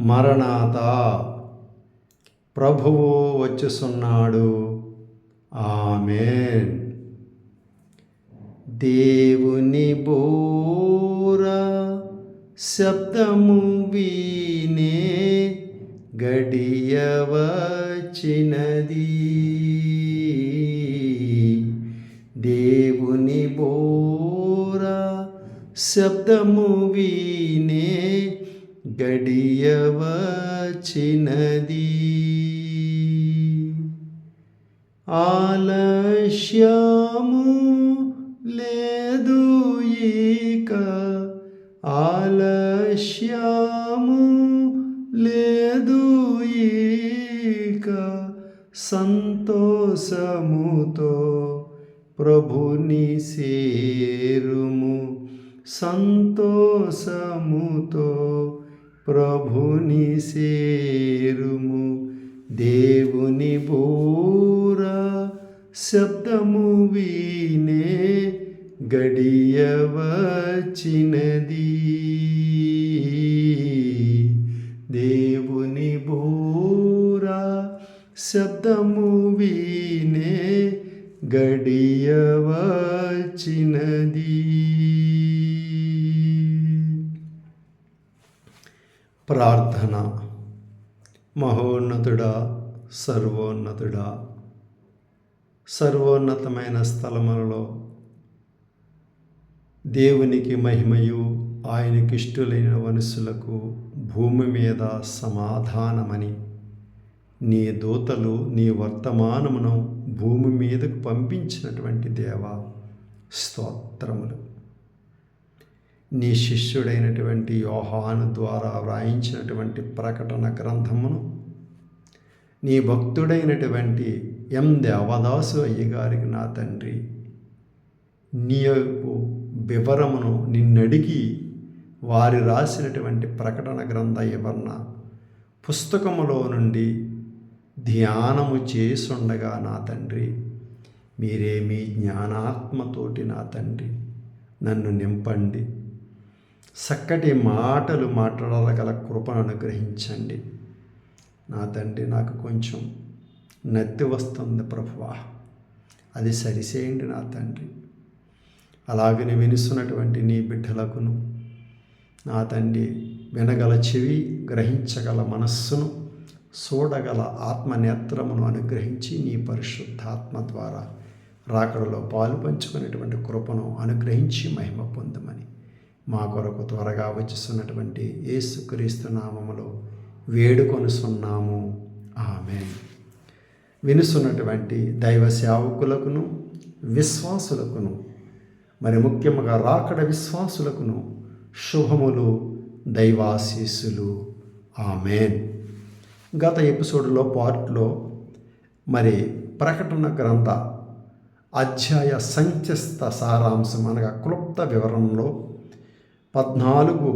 మరణాత. ప్రభువు వచ్చుసున్నాడు. ఆమెన్. దేవుని బోర శబ్దము వీనే గడియవచినది. దేవుని బోర శబ్దము వీనే గడియవచినది. ఆలస్యము లేదు ఇక ఆలస్యము లేదు ఇక సంతోషముతో ప్రభుని సేరుము సంతోషముతో ప్రభుని సేరుము. దేవుని బోర శబ్దము వీనే గడియవచినది. దేవుని బోర శబ్దము వీనే గడియవచినది. ప్రార్థన. మహోన్నతుడా సర్వోన్నతుడా. సర్వోన్నతమైన స్థలములలో దేవునికి మహిమయు ఆయనకిష్టులైన మనుషులకు భూమి మీద సమాధానమని. నీ దూతలు నీ వర్తమానమును భూమి మీదకు పంపించినటువంటి దేవ స్తోత్రములు. నీ శిష్యుడైనటువంటి యోహాను ద్వారా వ్రాయించినటువంటి ప్రకటన గ్రంథమును నీ భక్తుడైనటువంటి ఎం దేవదాసు అయ్యగారికి నా తండ్రి నీ యొక్క వివరమును నిన్నడిగి వారి రాసినటువంటి ప్రకటన గ్రంథ వివరణ పుస్తకములో నుండి ధ్యానము చేసుండగా నా తండ్రి మీరే మీ జ్ఞానాత్మతోటి నా తండ్రి నన్ను నింపండి. చక్కటి మాటలు మాట్లాడగల కృపను అనుగ్రహించండి. నా తండ్రి నాకు కొంచెం నత్తి వస్తుంది ప్రభువా. అది సరిసేయండి నా తండ్రి. అలాగనే వినిస్తున్నటువంటి నీ బిడ్డలకును నా తండ్రి వినగల చెవి గ్రహించగల మనస్సును చూడగల ఆత్మనేత్రమును అనుగ్రహించి నీ పరిశుద్ధాత్మ ద్వారా రాకడలో పాలు పంచుకునేటువంటి కృపను అనుగ్రహించి మహిమ పొందమని. మా కొరకు త్వరగా వచ్చిస్తున్నటువంటి యేసుక్రీస్తు నామములో వేడుకొనుసున్నాము ఆమె వినుసున్నటువంటి దైవ సేవకులకును విశ్వాసులకును మరి ముఖ్యంగా రాకడ విశ్వాసులకును శుభములు దైవాశీస్సులు. ఆమెన్. గత ఎపిసోడ్లో పార్ట్లో మరి ప్రకటన గ్రంథ అధ్యాయ సంక్షిప్త సారాంశం అనగా క్లుప్త వివరణలో పద్నాలుగు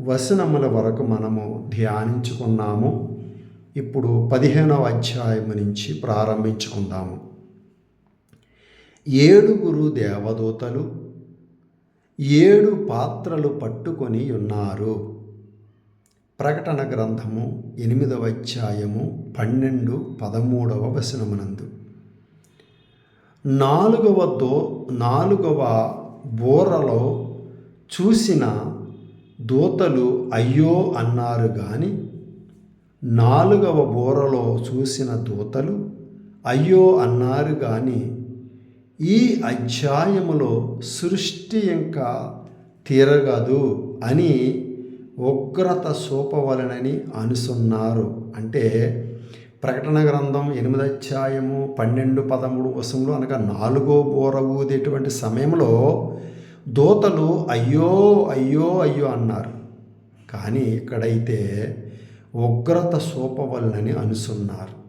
వచనముల వరకు మనము ధ్యానించుకున్నాము. ఇప్పుడు పదిహేనవ అధ్యాయం నుంచి ప్రారంభించుకుందాము. ఏడుగురు దేవదూతలు ఏడు పాత్రలు పట్టుకొని ఉన్నారు. ప్రకటన గ్రంథము ఎనిమిదవ అధ్యాయము పన్నెండు పదమూడవ వచనమునందు నాలుగవ దో నాలుగవ బోరలో చూసిన దూతలు అయ్యో అన్నారు కానీ నాలుగవ బోరలో చూసిన దూతలు అయ్యో అన్నారు కానీ ఈ అధ్యాయములో సృష్టి ఇంకా తీరగదు అని ఉగ్రత చూపవలనని అనుసున్నారు. అంటే ప్రకటన గ్రంథం ఎనిమిది అధ్యాయము పన్నెండు పదమూడు వశంలో అనగా నాలుగో బోర ఊదేటువంటి సమయంలో దూతలు అయ్యో అయ్యో అయ్యో అన్నారు. కానీ ఇక్కడైతే ఉగ్రత సూపవల్లని అనుసున్నారు.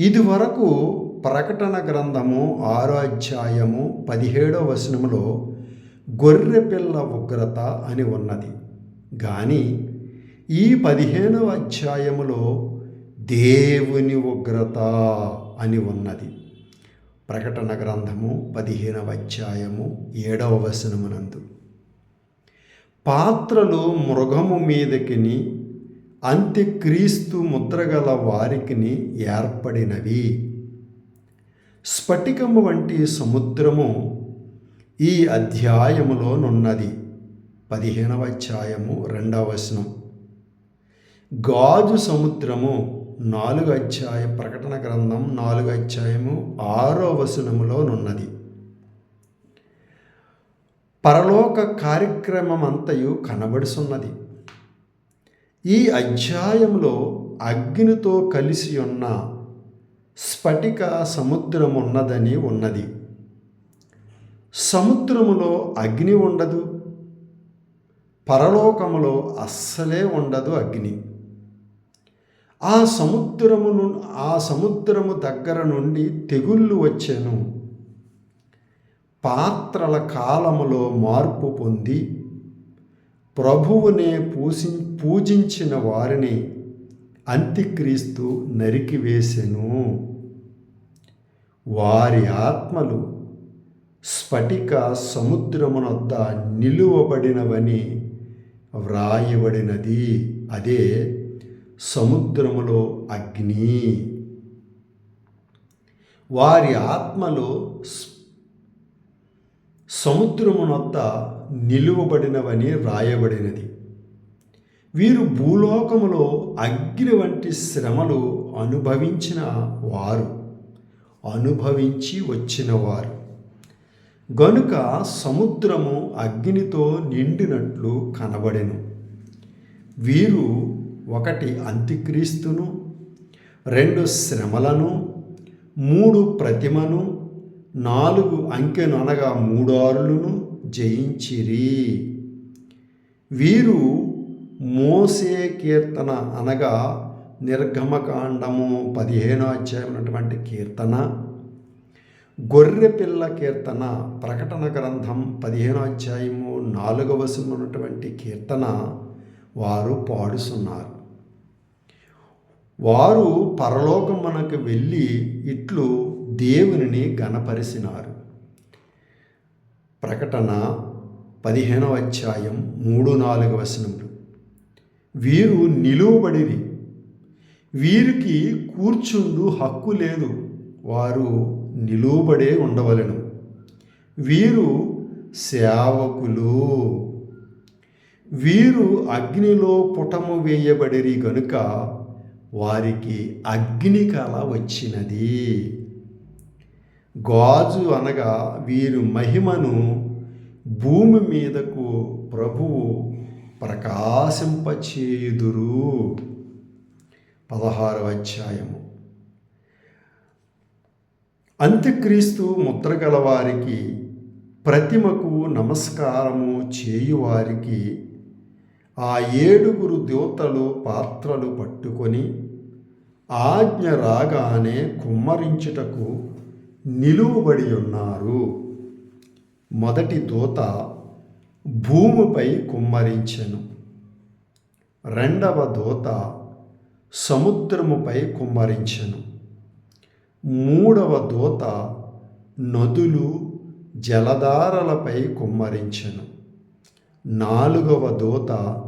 ఇదివరకు ప్రకటన గ్రంథము ఆరో అధ్యాయము పదిహేడవ వచనములో గొర్రెపిల్ల ఉగ్రత అని ఉన్నది. కానీ ఈ పదిహేనవ అధ్యాయములో దేవుని ఉగ్రత అని ఉన్నది. ప్రకటన గ్రంథము పదిహేనవ అధ్యాయము ఏడవ వసనమునందు పాత్రలు మృగము మీదకిని అంత్యక్రీస్తు ముద్రగల వారికిని ఏర్పడినవి. స్ఫటికము వంటి సముద్రము ఈ అధ్యాయములోనున్నది పదిహేనవ అధ్యాయము రెండవ వచనం. గాజు సముద్రము నాలుగు అధ్యాయ ప్రకటన గ్రంథం నాలుగు అధ్యాయము ఆరో వసనములోనున్నది పరలోక కార్యక్రమమంతయు కనబడుచున్నది. ఈ అధ్యాయంలో అగ్నితో కలిసి ఉన్న స్ఫటిక సముద్రమున్నదని ఉన్నది. సముద్రములో అగ్ని ఉండదు. పరలోకములో అస్సలే ఉండదు అగ్ని. ఆ సముద్రమును ఆ సముద్రము దగ్గర నుండి తెగుళ్ళు వచ్చాను. పాత్రల కాలములో మార్పు పొంది ప్రభువునే పూసి పూజించిన వారిని అంత్యక్రీస్తు నరికివేసెను వారి ఆత్మలు స్ఫటిక సముద్రమునొద్ద నిలువబడినవని వ్రాయబడినది. అదే సముద్రములో అగ్ని. వారి ఆత్మలు సముద్రమునొద్ద నిలువబడినవని వ్రాయబడినది. వీరు భూలోకములో అగ్ని వంటి శ్రమలు అనుభవించిన వారు అనుభవించి వచ్చినవారు గనుక సముద్రము అగ్నితో నిండినట్లు కనబడెను. వీరు ఒకటి అంత్యక్రీస్తును రెండు శ్రమలను మూడు ప్రతిమను నాలుగు అంకెను అనగా మూడారులను జయించిరి. వీరు మోసే కీర్తన అనగా నిర్గమకాండము పదిహేనో అధ్యాయం ఉన్నటువంటి కీర్తన గొర్రెపిల్ల కీర్తన ప్రకటన గ్రంథం పదిహేనో అధ్యాయము నాలుగవ ఉన్నటువంటి కీర్తన వారు పాడుతున్నారు వారు పరలోకమునకు వెళ్ళి ఇట్లు దేవునిని గణపరిచినారు. ప్రకటన పదిహేనవ అధ్యాయం మూడు నాలుగు వచనములు. వీరు నిలువబడిరి. వీరికి కూర్చుండు హక్కు లేదు. వారు నిలువబడే ఉండవలను. వీరు సేవకులు. వీరు అగ్నిలో పుటము వేయబడిరి గనుక వారికి అగ్ని కళ వచ్చినది. గాజు అనగా వీరు మహిమను భూమి మీదకు ప్రభువు ప్రకాశింపచేయుదురు. పదహారవ అధ్యాయము. అంత్యక్రీస్తు ముద్రగల వారికి ప్రతిమకు నమస్కారము చేయువారికి ఆ ఏడుగురు దేవతలు పాత్రలు పట్టుకొని ఆజ్ఞ రాగానే కుమ్మరించుటకు నిలువబడి ఉన్నారు. మొదటి దూత భూమిపై కుమ్మరించెను. రెండవ దూత సముద్రముపై కుమ్మరించెను. మూడవ దూత నదులు జలధారలపై కుమ్మరించెను. నాలుగవ దూత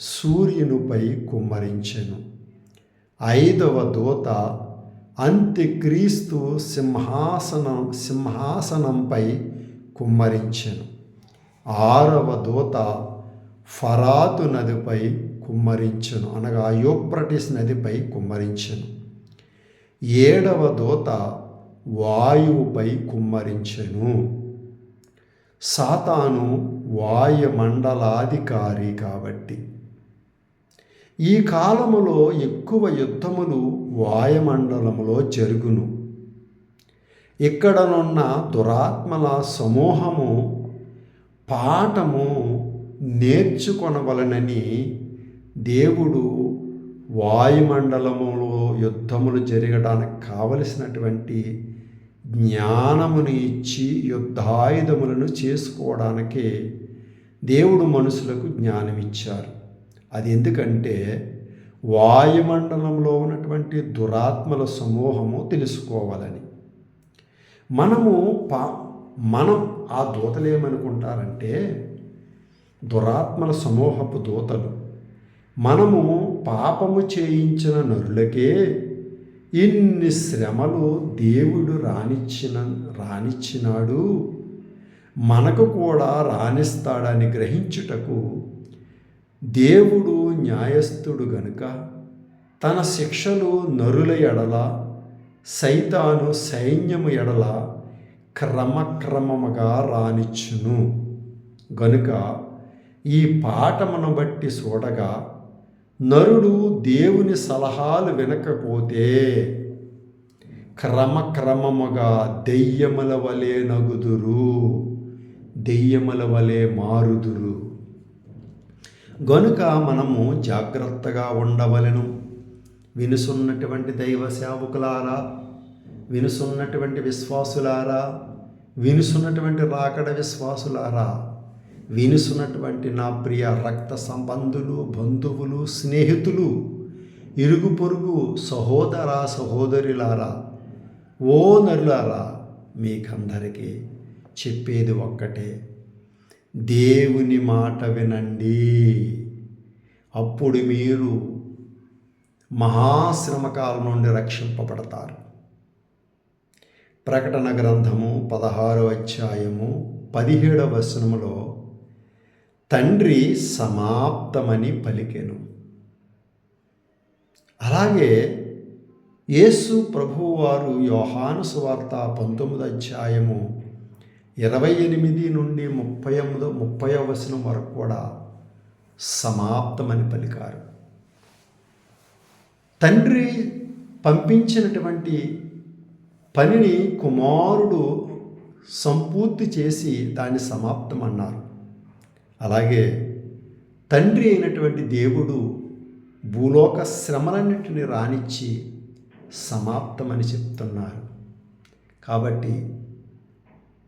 సూర్యునిపై కుమ్మరించెను. ఐదవ దూత అంత్యక్రీస్తు సింహాసనం సింహాసనంపై కుమ్మరించెను. ఆరవ దూత ఫరాతు నదిపై కుమ్మరించెను. అనగా యూప్రటిస్ నదిపై కుమ్మరించెను. ఏడవ దూత వాయువుపై కుమ్మరించెను. సాతాను వాయుమండలాధికారి కాబట్టి ఈ కాలములో ఎక్కువ యుద్ధములు వాయుమండలములో జరుగును. ఇక్కడనున్న దురాత్మల సమూహము పాఠము నేర్చుకొనవలనని దేవుడు వాయుమండలములో యుద్ధములు జరగడానికి కావలసినటువంటి జ్ఞానమును ఇచ్చి యుద్ధాయుధములను చేసుకోవడానికి దేవుడు మనుషులకు జ్ఞానం ఇచ్చారు అది ఎందుకంటే వాయుమండలంలో ఉన్నటువంటి దురాత్మల సమూహము తెలుసుకోవాలని. మనము పా మనం ఆ దూతలు ఏమనుకుంటారంటే దురాత్మల సమూహపు దూతలు. మనము పాపము చేయించిన నరులకే ఇన్ని శ్రమలు దేవుడు రానిచ్చిన రానిచ్చినాడు మనకు కూడా రాణిస్తాడని గ్రహించుటకు దేవుడు న్యాయస్థుడు గనుక తన శిక్షలు నరుల ఎడల సైతాను సైన్యము ఎడల క్రమక్రమముగా రానిచ్చును. గనుక ఈ పాఠమును బట్టి చూడగా నరుడు దేవుని సలహాలు వినకపోతే క్రమక్రమముగా దెయ్యముల వలె నగుదురు దెయ్యముల వలె మారుదురు. గనుక మనము జాగ్రత్తగా ఉండవలను. వినుసున్నటువంటి దైవ సేవకులారా వినుసున్నటువంటి విశ్వాసులారా వినుసున్నటువంటి రాకడ విశ్వాసులారా వినుసున్నటువంటి నా ప్రియ రక్త సంబంధులు బంధువులు స్నేహితులు ఇరుగు పొరుగు సహోదర సహోదరులారా ఓ నరులారా మీకందరికీ చెప్పేది ఒక్కటే. దేవుని మాట వినండి. అప్పుడు మీరు మహాశ్రమకాలం నుండి రక్షింపబడతారు. ప్రకటన గ్రంథము పదహారో అధ్యాయము పదిహేడవ వచనములో తండ్రి సమాప్తమని పలికెను. అలాగే యేసు ప్రభువారు యోహాను సువార్త పంతొమ్మిది అధ్యాయము ఇరవై ఎనిమిది నుండి ముప్పై ఎనిమిదో ముప్పై వచనం వరకు కూడా సమాప్తమని పలికారు. తండ్రి పంపించినటువంటి పనిని కుమారుడు సంపూర్తి చేసి దాన్ని సమాప్తం అన్నారు అలాగే తండ్రి అయినటువంటి దేవుడు భూలోక శ్రమలన్నింటిని రానిచ్చి సమాప్తమని చెప్తున్నారు. కాబట్టి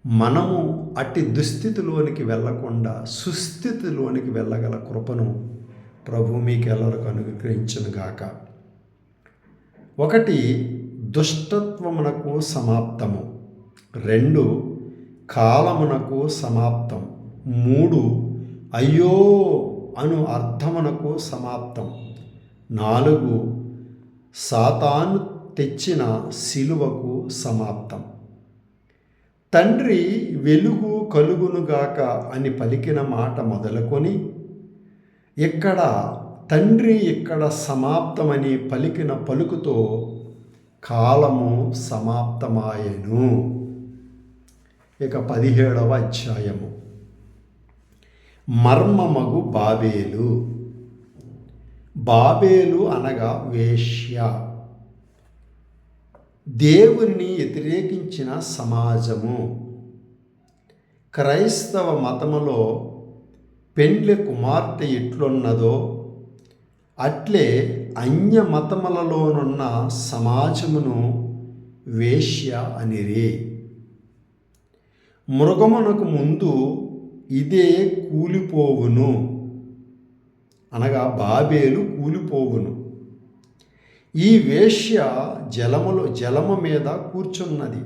మనము అట్టి దుస్థితిలోనికి వెళ్ళకుండా సుస్థితిలోనికి వెళ్ళగల కృపను ప్రభు మీకు ఎల్లరకు అనుగ్రహించను గాక. ఒకటి దుష్టత్వమునకు సమాప్తము. రెండు కాలమునకు సమాప్తం. మూడు అయ్యో అను అర్థమునకు సమాప్తం. నాలుగు సాతాను తెచ్చిన శిలువకు సమాప్తం. తండ్రి వెలుగు కలుగునుగాక అని పలికిన మాట మొదలుకొని ఇక్కడ తండ్రి ఇక్కడ సమాప్తమని పలికిన పలుకుతో కాలము సమాప్తమాయను. ఇక పదిహేడవ అధ్యాయము. మర్మమగు బాబేలు. బాబేలు అనగా వేష్య దేవుని వ్యతిరేకించిన సమాజము. క్రైస్తవ మతములో పెండ్లి కుమార్తె ఎట్లున్నదో అట్లే అన్య మతములలోనున్న సమాజమును వేశ్య అనిరే. మృగమునకు ముందు ఇదే కూలిపోవును. అనగా బాబేలు కూలిపోవును. ఈ వేష్య జలములో జలము మీద కూర్చున్నది.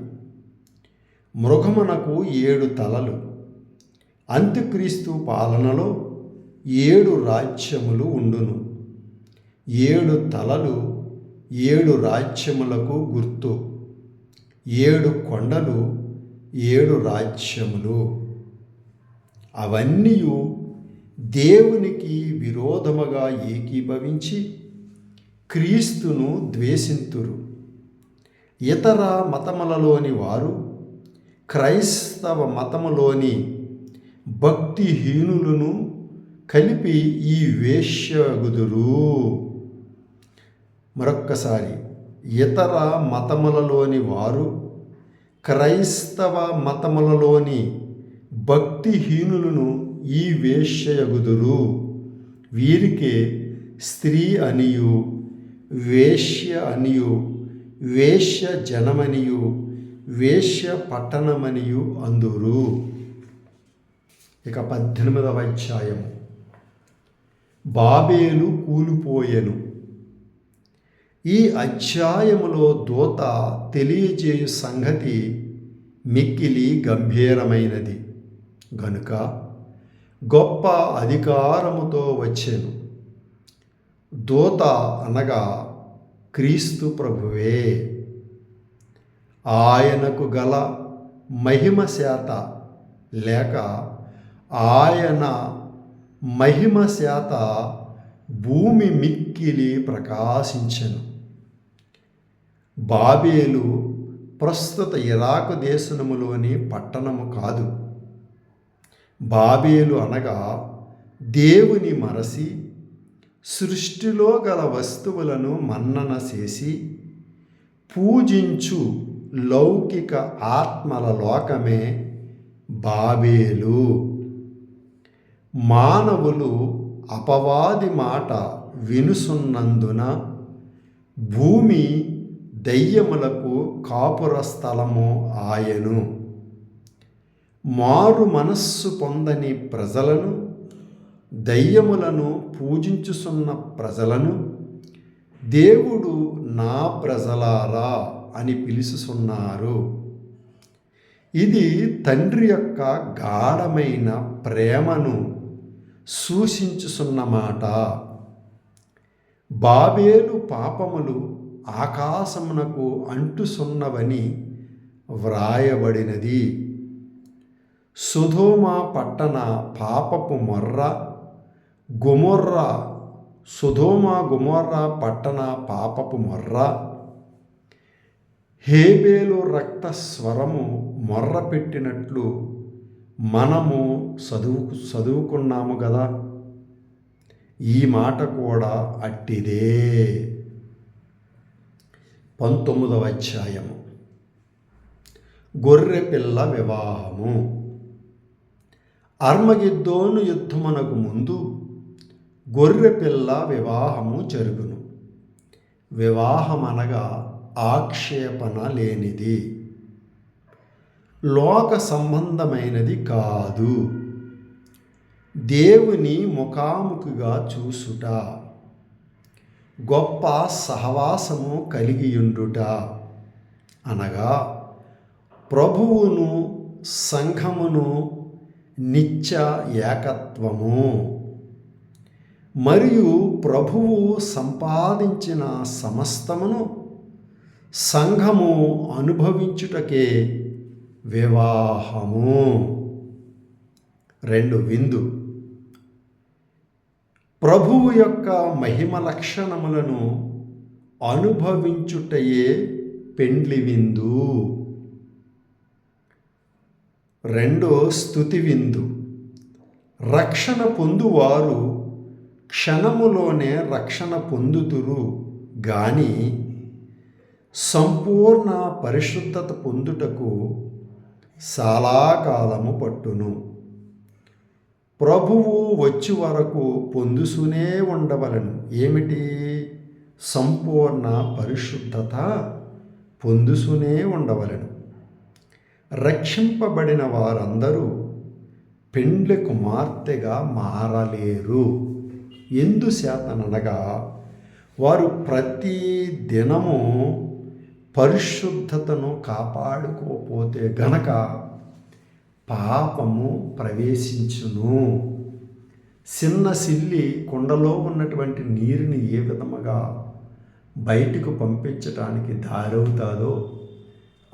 మృగమునకు ఏడు తలలు. అంత్యక్రీస్తు పాలనలో ఏడు రాజ్యములు ఉండును. ఏడు తలలు ఏడు రాజ్యములకు గుర్తు. ఏడు కొండలు ఏడు రాజ్యములు. అవన్నీ దేవునికి విరోధముగా ఏకీభవించి క్రీస్తును ద్వేషింతురు. ఇతర మతములలోని వారు క్రైస్తవ మతములోని భక్తిహీనులను కలిపి ఈ వేష్యగుదురు మరొక్కసారి ఇతర మతములలోని వారు క్రైస్తవ మతములలోని భక్తిహీనులను ఈ వేష్యగుదురు వీరికే స్త్రీ అనియు వేశ్య అనియు వేశ్య జనమనియు వేశ్య పట్టణమనియు అందురు. ఇక పద్దెనిమిదవ అధ్యాయం. బాబేలు కూలిపోయెను. ఈ అధ్యాయములో దూత తెలియజేయు సంగతి మిక్కిలి గంభీరమైనది. గనుక గొప్ప అధికారముతో వచ్చాను. దూత అనగా క్రీస్తు ప్రభువే. ఆయనకు గల మహిమ శాత లేక ఆయన మహిమ శాత భూమి మిక్కిలి ప్రకాశించెను. బాబేలు ప్రస్తుత ఇరాకు దేశములోని పట్టణము కాదు. బాబేలు అనగా దేవుని మరసి సృష్టిలో గల వస్తువులను మన్నన చేసి పూజించు లౌకిక ఆత్మల లోకమే బాబేలు. మానవులు అపవాది మాట వినుసున్నందున భూమి దయ్యములకు కాపుర స్థలము ఆయను. మారు మనస్సు పొందని ప్రజలను దయ్యములను పూజించుచున్న ప్రజలను దేవుడు నా ప్రజలారా అని పిలుచుచున్నారు. ఇది తండ్రి యొక్క గాఢమైన ప్రేమను సూచించుసున్నమాట బాబేలు పాపములు ఆకాశమునకు అంటుసున్నవని వ్రాయబడినది. సుధోమ పట్టణ పాపపు మొర్ర గుమొర్ర సుధోమ గుమొర్ర పట్టణ పాపపు మొర్ర హేబేలు రక్త స్వరము మొర్ర పెట్టినట్లు మనము చదువుకు చదువుకున్నాము కదా ఈ మాట కూడా అట్టిదే. పంతొమ్మిదవ అధ్యాయము. గొర్రె పిల్ల వివాహము. అర్మగిద్దోను యుద్ధమునకు ముందు గొర్రె పిల్ల వివాహము జరుగును. వివాహమనగా ఆక్షేపణ లేనిది. లోక సంబంధమైనది కాదు. దేవుని ముఖాముఖిగా చూసుట. గొప్ప సహవాసము కలిగియుండుట. అనగా ప్రభువును సంఘమును నిత్య ఏకత్వము. మరియు ప్రభువు సంపాదించిన సమస్తమును సంఘము అనుభవించుటకే వివాహము. రెండు విందు. ప్రభువు యొక్క మహిమ లక్షణములను అనుభవించుటయే పెండ్లి విందు. రెండో స్థుతి విందు. రక్షణ పొందువారు క్షణములోనే రక్షణ పొందుతురు గాని సంపూర్ణ పరిశుద్ధత పొందుటకు చాలా కాలము పట్టును. ప్రభువు వచ్చి వరకు పొందుసునే ఉండవలను. ఏమిటి? సంపూర్ణ పరిశుద్ధత పొందుసునే ఉండవలను. రక్షింపబడిన వారందరూ పెండ్లి కుమార్తెగా మారలేరు. ఎందుచేతనగా వారు ప్రతి దినము పరిశుద్ధతను కాపాడుకోపోతే గనక పాపము ప్రవేశించును. చిన్న సిల్లి కుండలో ఉన్నటువంటి నీరుని ఏ విధముగా బయటకు పంపించటానికి దారవుతాదో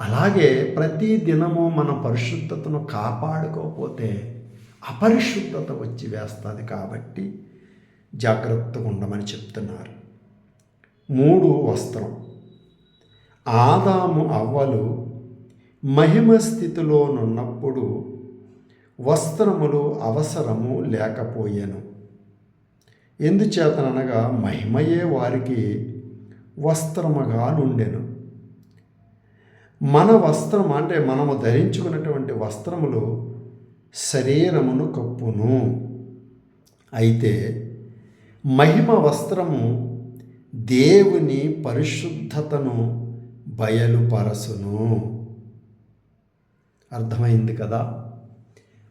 అలాగే ప్రతి దినము మన పరిశుద్ధతను కాపాడుకోకపోతే అపరిశుద్ధత వచ్చి వేస్తుంది కాబట్టి జాగ్రత్తగా ఉండమని చెప్తున్నారు. మూడు వస్త్రం. ఆదాము అవ్వలు మహిమ స్థితిలోనున్నప్పుడు వస్త్రములు అవసరము లేకపోయాను. ఎందుచేతనగా మహిమయే వారికి వస్త్రముగా నుండెను. మన వస్త్రం అంటే మనము ధరించుకున్నటువంటి వస్త్రములు శరీరమును కప్పును. అయితే మహిమ వస్త్రము దేవుని పరిశుద్ధతను బయలుపరచును. అర్థమైంది కదా?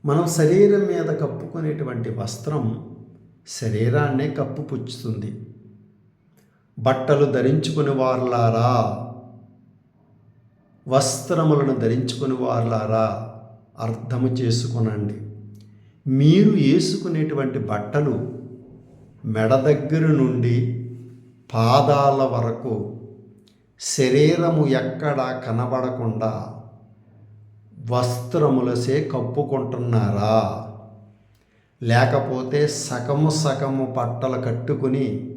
మనం శరీరం మీద కప్పుకునేటువంటి వస్త్రం శరీరాన్నే కప్పుపుచ్చుతుంది బట్టలు ధరించుకుని వారులారా? వస్త్రములను ధరించుకుని వారులారా? అర్థము చేసుకునండి. మీరు వేసుకునేటువంటి బట్టలు మెడ దగ్గర నుండి పాదాల వరకు శరీరము ఎక్కడా కనబడకుండా వస్త్రములసే కప్పుకుంటున్నారా? లేకపోతే సగము సగము బట్టలు కట్టుకుని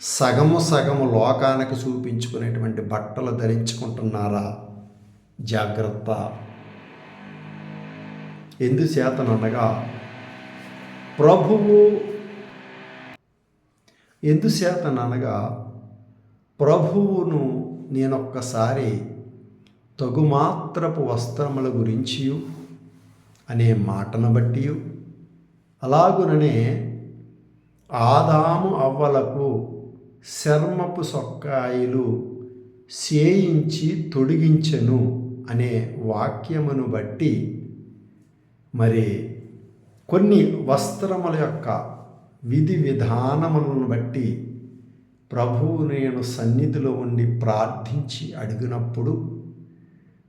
సగము సగము లోకానికి చూపించుకునేటువంటి బట్టలు ధరించుకుంటున్నారా? జాగ్రత్త. ఎందుచేతనగా ప్రభువు ఎందుచేతనగా ప్రభువును నేనొక్కసారి తగుమాత్రపు వస్త్రముల గురించి అనే మాటను బట్టి అలాగుననే ఆదాము అవ్వలకు శర్మపు సొక్కాయిలు సేయించి తొడిగించెను అనే వాక్యమును బట్టి మరి కొన్ని వస్త్రముల యొక్క విధి విధానములను బట్టి ప్రభువు నేను సన్నిధిలో ఉండి ప్రార్థించి అడిగినప్పుడు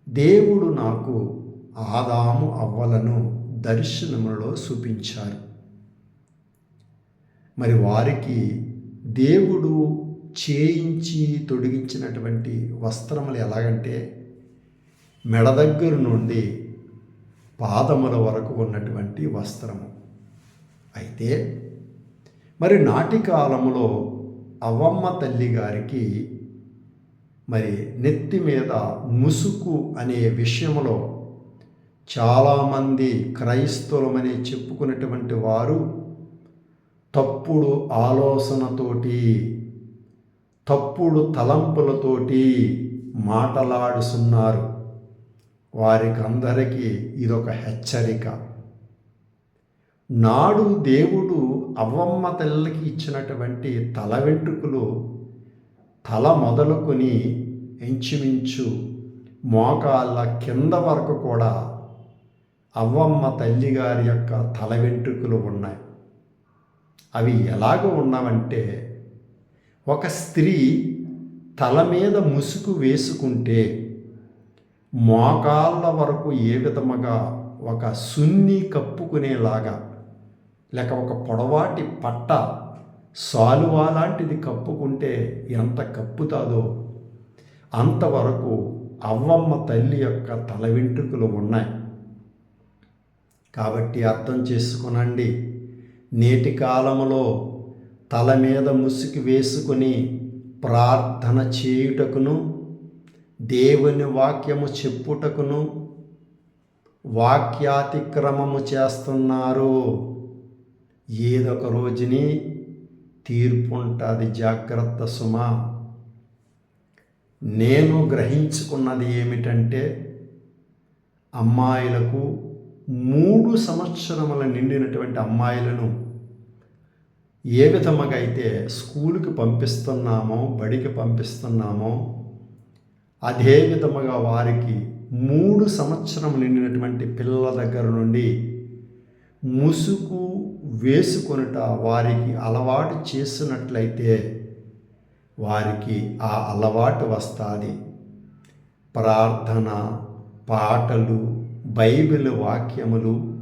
దేవుడు నాకు ఆదాము అవ్వలను దర్శనములలో చూపించారు. మరి వారికి దేవుడు చేయించి తొడిగించినటువంటి వస్త్రములు ఎలాగంటే మెడ దగ్గర నుండి పాదముల వరకు ఉన్నటువంటి వస్త్రము. అయితే మరి నాటి కాలంలో అవ్వమ్మ తల్లి గారికి మరి నెత్తి మీద ముసుకు అనే విషయంలో చాలామంది క్రైస్తవులమని చెప్పుకున్నటువంటి వారు తప్పుడు ఆలోచనతోటి తప్పుడు తలంపులతోటి మాటలాడుతున్నారు. వారికి అందరికీ ఇదొక హెచ్చరిక. నాడు దేవుడు అవ్వమ్మ తల్లికి ఇచ్చినటువంటి తల వెంట్రుకలు తల మొదలుకొని ఇంచుమించు మోకాళ్ళ కింద వరకు కూడా అవ్వమ్మ తల్లిగారి యొక్క తల వెంట్రుకలు ఉన్నాయి. అవి ఎలాగ ఉన్నావంటే ఒక స్త్రీ తల మీద ముసుగు వేసుకుంటే మోకాళ్ళ వరకు ఏ విధముగా ఒక సున్ని కప్పుకునేలాగా లేక ఒక పొడవాటి పట్ట సాలువా లాంటిది కప్పుకుంటే ఎంత కప్పుతాదో అంతవరకు అవ్వమ్మ తల్లి యొక్క తల వెంట్రుకలు ఉన్నాయి. కాబట్టి అర్థం చేసుకునండి. నేటి కాలంలో తల మీద ముసుగు వేసుకుని ప్రార్థన చేయుటకును దేవుని వాక్యము చెప్పుటకును వాక్యాతిక్రమము చేస్తున్నారు ఏదొక రోజుని తీర్పు ఉంటుంది జాగ్రత్త సుమ. నేను గ్రహించుకున్నది ఏమిటంటే అమ్మాయిలకు మూడు సంవత్సరముల నిండినటువంటి అమ్మాయిలను ఏ విధముగా అయితే స్కూలుకి పంపిస్తున్నామో బడికి పంపిస్తున్నామో అదే విధముగా వారికి మూడు సంవత్సరం నిండినటువంటి పిల్లల దగ్గర నుండి ముసుగు వేసుకొనుట వారికి అలవాటు చేసినట్లయితే వారికి ఆ అలవాటు వస్తుంది. ప్రార్థన పాటలు బైబిల్ వాక్యములు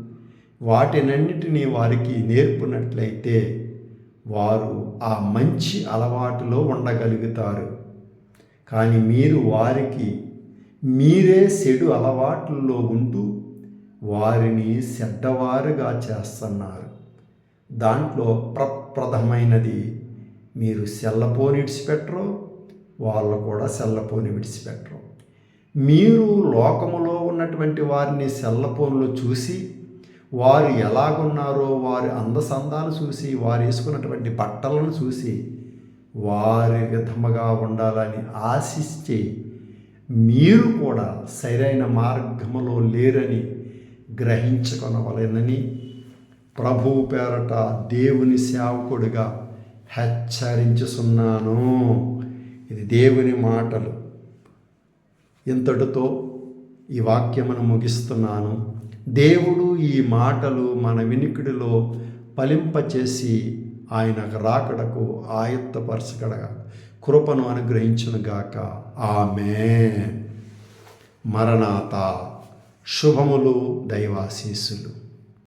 వాటినన్నిటినీ వారికి నేర్పునట్లయితే వారు ఆ మంచి అలవాటులో ఉండగలుగుతారు. కానీ మీరు వారికి మీరే చెడు అలవాట్లలో ఉంటూ వారిని చెడ్డవారుగా చేస్తున్నారు. దాంట్లో ప్రప్రథమైనది మీరు సెల్లపోని విడిచిపెట్టరు వాళ్ళు కూడా సెల్లపోని విడిచిపెట్టరు. మీరు లోకములో ఉన్నటువంటి వారిని సెల్లపోన్లో చూసి వారు ఎలాగున్నారో వారి అందసందాలు చూసి వారు వేసుకున్నటువంటి బట్టలను చూసి వారి విధముగా ఉండాలని ఆశిస్తే మీరు కూడా సరైన మార్గములో లేరని గ్రహించుకొనవలెనని ప్రభువు పేరట దేవుని సేవకుడిగా హెచ్చరించుసున్నాను ఇది దేవుని మాటలు. ఇంతటితో ఈ వాక్యమును ముగిస్తున్నాను. దేవుడు ఈ మాటలు మన వినికిడిలో ఫలింపచేసి ఆయన రాకడకు ఆయత్తపరచగడగా కృపను అనుగ్రహించునుగాక. ఆమె మరణాత శుభములు దైవాశీస్సులు.